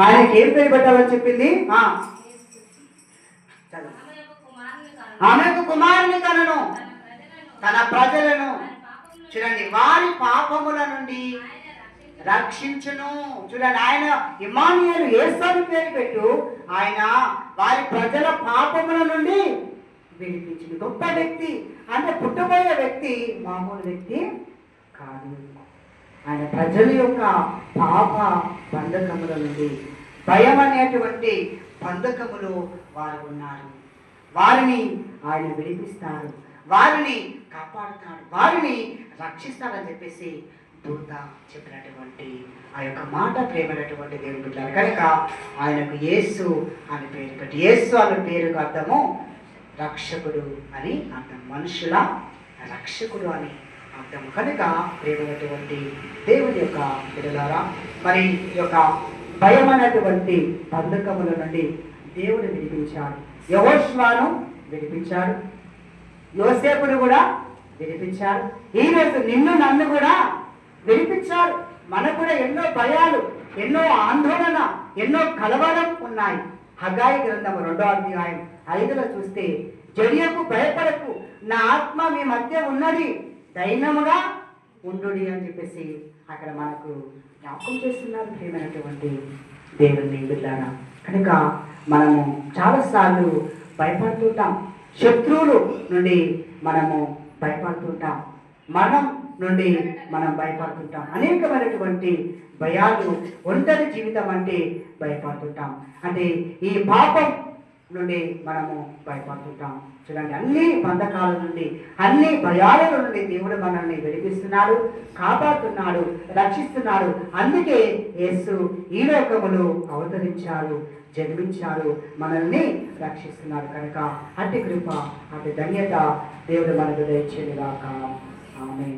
ఆయనకి ఏం పేరు పెట్టాలని చెప్పింది? ఆ, ఆమెకు కుమారుని తనను. తన ప్రజలను. చూడండి వారి పాపముల నుండి రక్షించును. చూడండి ఆయన ఇమానుయేలు ఏసారి పేరు పెట్టు. ఆయన వారి ప్రజల పాపముల నుండి విడిపించును. గొప్ప వ్యక్తి. అంటే పుట్టబోయే వ్యక్తి మామూలు వ్యక్తి కాదు. ఆయన ప్రజల యొక్క పాప బంధకముల నుండి భయం అనేటువంటి బంధకములు వారు ఉన్నారు. వారిని ఆయన విడిపిస్తారు. వారిని కాపాడుతాడు. వారిని రక్షిస్తాడని చెప్పేసి దూత చెప్పినటువంటి ఆ యొక్క మాట ప్రేమైనటువంటి దేవుని బిడ్డలు. కనుక ఆయనకు యేసు అని పేరు పెట్టి యేసు అనే పేరుకు అర్థము రక్షకుడు అని అర్థం. మనుషుల రక్షకుడు అని అర్థం కనుక ప్రేమైనటువంటి దేవుని యొక్క బిడ్డలారా మరి ఈ యొక్క భయమైనటువంటి బంధకముల నుండి దేవుడు విడిపించాడు. యహోష్వాను విడిపించాడు. యోసేపును కూడా విడిపించారు ఈరోజు నిన్ను నన్ను కూడా వినిపించారు మనకు కూడా ఎన్నో భయాలు ఎన్నో ఆందోళన ఎన్నో కలవరం ఉన్నాయి. హగాయి గ్రంథం రెండో అధ్యాయం ఐదులో చూస్తే జడియకు భయపడకు నా ఆత్మ మీ మధ్య ఉన్నది. దైనముగా ఉండు అని చెప్పేసి అక్కడ మనకు జ్ఞాపకం చేస్తున్నారు ప్రియమైనటువంటి దేవుని బిడ్డారా కనుక మనము చాలాసార్లు భయపడుతుంటాం. శత్రువులు నుండి మనము భయపడుతుంటాం. మనం నుండి మనం భయపడుతుంటాం. అనేకమైనటువంటి భయాలు ఒంటరి జీవితం అంటే భయపడుతుంటాం. అంటే ఈ పాపం నుండి మనము భయపడుతుంటాం. చూడండి అన్ని బంధకాల నుండి అన్ని భయాల నుండి దేవుడు మనల్ని విడిపిస్తున్నాడు కాపాడుతున్నాడు రక్షిస్తున్నాడు. అందుకే యేసు ఈ లోకములు అవతరించాడు జన్మించాడు మనల్ని రక్షిస్తున్నాడు కనుక. అతి కృప అతి ధన్యత దేవుడు మనకు దయచేది కాక ఆమె